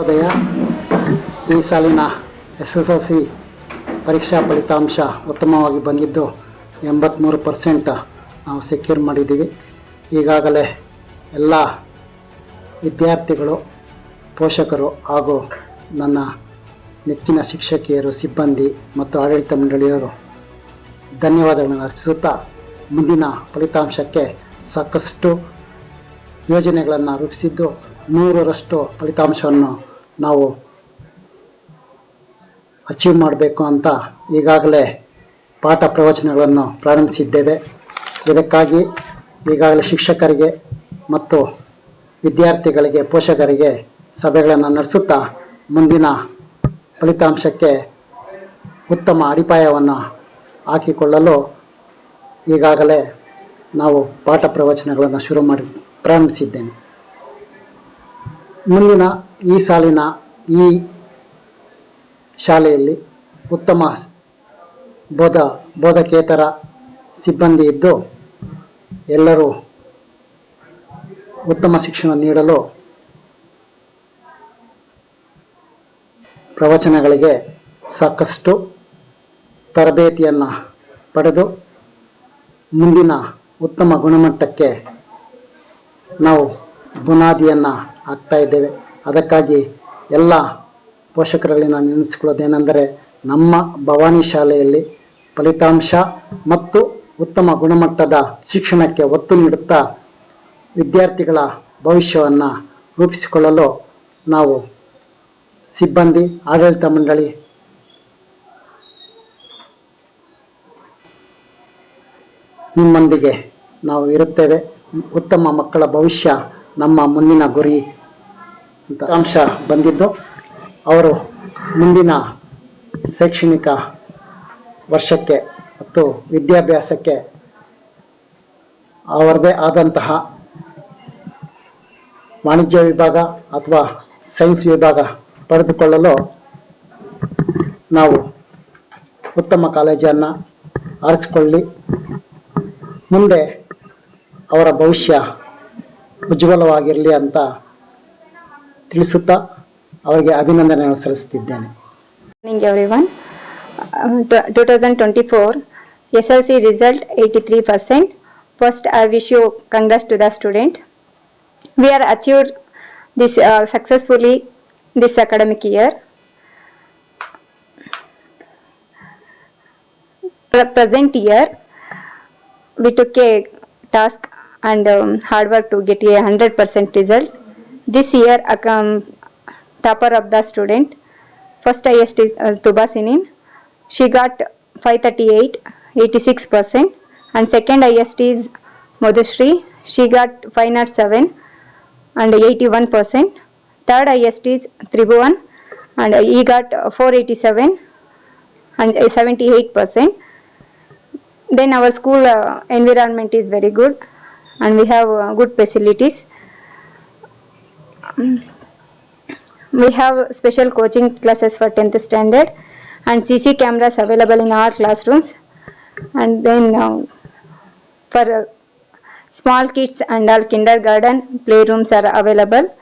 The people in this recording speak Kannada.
ಉದಯ ಈ ಸಾಲಿನ ಎಸ್ ಎಸ್ ಎಲ್ ಸಿ ಪರೀಕ್ಷಾ ಫಲಿತಾಂಶ ಉತ್ತಮವಾಗಿ ಬಂದಿದ್ದು ಎಂಬತ್ತ್ಮೂರು ಪರ್ಸೆಂಟ್ ನಾವು ಸೆಕ್ಯೂರ್ ಮಾಡಿದ್ದೀವಿ. ಈಗಾಗಲೇ ಎಲ್ಲ ವಿದ್ಯಾರ್ಥಿಗಳು, ಪೋಷಕರು ಹಾಗೂ ನನ್ನ ನೆಚ್ಚಿನ ಶಿಕ್ಷಕಿಯರು, ಸಿಬ್ಬಂದಿ ಮತ್ತು ಆಡಳಿತ ಮಂಡಳಿಯವರು ಧನ್ಯವಾದಗಳನ್ನು ಅರ್ಪಿಸುತ್ತಾ ಮುಂದಿನ ಫಲಿತಾಂಶಕ್ಕೆ ಸಾಕಷ್ಟು ಯೋಜನೆಗಳನ್ನು ರೂಪಿಸಿದ್ದು ನೂರರಷ್ಟು ಫಲಿತಾಂಶವನ್ನು ನಾವು ಅಚೀವ್ ಮಾಡಬೇಕು ಅಂತ ಈಗಾಗಲೇ ಪಾಠ ಪ್ರವಚನಗಳನ್ನು ಪ್ರಾರಂಭಿಸಿದ್ದೇವೆ. ಇದಕ್ಕಾಗಿ ಈಗಾಗಲೇ ಶಿಕ್ಷಕರಿಗೆ ಮತ್ತು ವಿದ್ಯಾರ್ಥಿಗಳಿಗೆ, ಪೋಷಕರಿಗೆ ಸಭೆಗಳನ್ನು ನಡೆಸುತ್ತಾ ಮುಂದಿನ ಫಲಿತಾಂಶಕ್ಕೆ ಉತ್ತಮ ಅಡಿಪಾಯವನ್ನು ಹಾಕಿಕೊಳ್ಳಲು ಈಗಾಗಲೇ ನಾವು ಪಾಠ ಪ್ರವಚನಗಳನ್ನು ಶುರು ಮಾಡಿ ಪ್ರಾರಂಭಿಸಿದ್ದೇನೆ ಮುಂದಿನ ಈ ಸಾಲಿನ ಈ ಶಾಲೆಯಲ್ಲಿ ಉತ್ತಮ ಬೋಧ, ಬೋಧಕೇತರ ಸಿಬ್ಬಂದಿ ಇದ್ದು ಎಲ್ಲರೂ ಉತ್ತಮ ಶಿಕ್ಷಣ ನೀಡಲು ಪ್ರವಚನಗಳಿಗೆ ಸಾಕಷ್ಟು ತರಬೇತಿಯನ್ನು ಪಡೆದು ಮುಂದಿನ ಉತ್ತಮ ಗುಣಮಟ್ಟಕ್ಕೆ ನಾವು ಬುನಾದಿಯನ್ನು ಹಾಕ್ತಾ ಇದ್ದೇವೆ. ಅದಕ್ಕಾಗಿ ಎಲ್ಲ ಪೋಷಕರಲ್ಲಿ ನಾನು ನೆನೆಸಿಕೊಳ್ಳೋದೇನೆಂದರೆ ನಮ್ಮ ಭವಾನಿ ಶಾಲೆಯಲ್ಲಿ ಫಲಿತಾಂಶ ಮತ್ತು ಉತ್ತಮ ಗುಣಮಟ್ಟದ ಶಿಕ್ಷಣಕ್ಕೆ ಒತ್ತು ನೀಡುತ್ತಾ ವಿದ್ಯಾರ್ಥಿಗಳ ಭವಿಷ್ಯವನ್ನು ರೂಪಿಸಿಕೊಳ್ಳಲು ನಾವು ಸಿಬ್ಬಂದಿ, ಆಡಳಿತ ಮಂಡಳಿ ನಿಮ್ಮೊಂದಿಗೆ ನಾವು ಇರುತ್ತೇವೆ. ಉತ್ತಮ ಮಕ್ಕಳ ಭವಿಷ್ಯ ನಮ್ಮ ಮುಂದಿನ ಗುರಿ ಅಂಶ ಬಂದಿದ್ದು. ಅವರು ಮುಂದಿನ ಶೈಕ್ಷಣಿಕ ವರ್ಷಕ್ಕೆ ಮತ್ತು ವಿದ್ಯಾಭ್ಯಾಸಕ್ಕೆ ಅವರದೇ ಆದಂತಹ ವಾಣಿಜ್ಯ ವಿಭಾಗ ಅಥವಾ ಸೈನ್ಸ್ ವಿಭಾಗ ಪಡೆದುಕೊಳ್ಳಲು ನಾವು ಉತ್ತಮ ಕಾಲೇಜನ್ನು ಆರಿಸಿಕೊಳ್ಳಿ. ಮುಂದೆ ಅವರ ಭವಿಷ್ಯ ಉಜ್ವಲವಾಗಿರಲಿ ಅಂತ ತಿಳಿಸುತ್ತಾ ಅವರಿಗೆ ಅಭಿನಂದನೆ ಸಲ್ಲಿಸುತ್ತಿದ್ದೇನೆ morning everyone two thousand twenty four 2024 SLC C 83%. First, I wish you congrats to the student. The student we are achieved this this this academic year Present year, we took a task and um, hard work to get a 100% result. This year, um, topper of the student, first highest is uh, Tubasinin. She got 538, 86%. And second highest is Madhushri. She got 507 and 81%. Third highest is Tribhuvan and he got uh, 487 and uh, 78%. Then our school uh, environment is very good and we have uh, good facilities. We have special coaching classes for 10th standard and CC cameras available in our classrooms. And then uh, for uh, small kids and all kindergarten playrooms are available.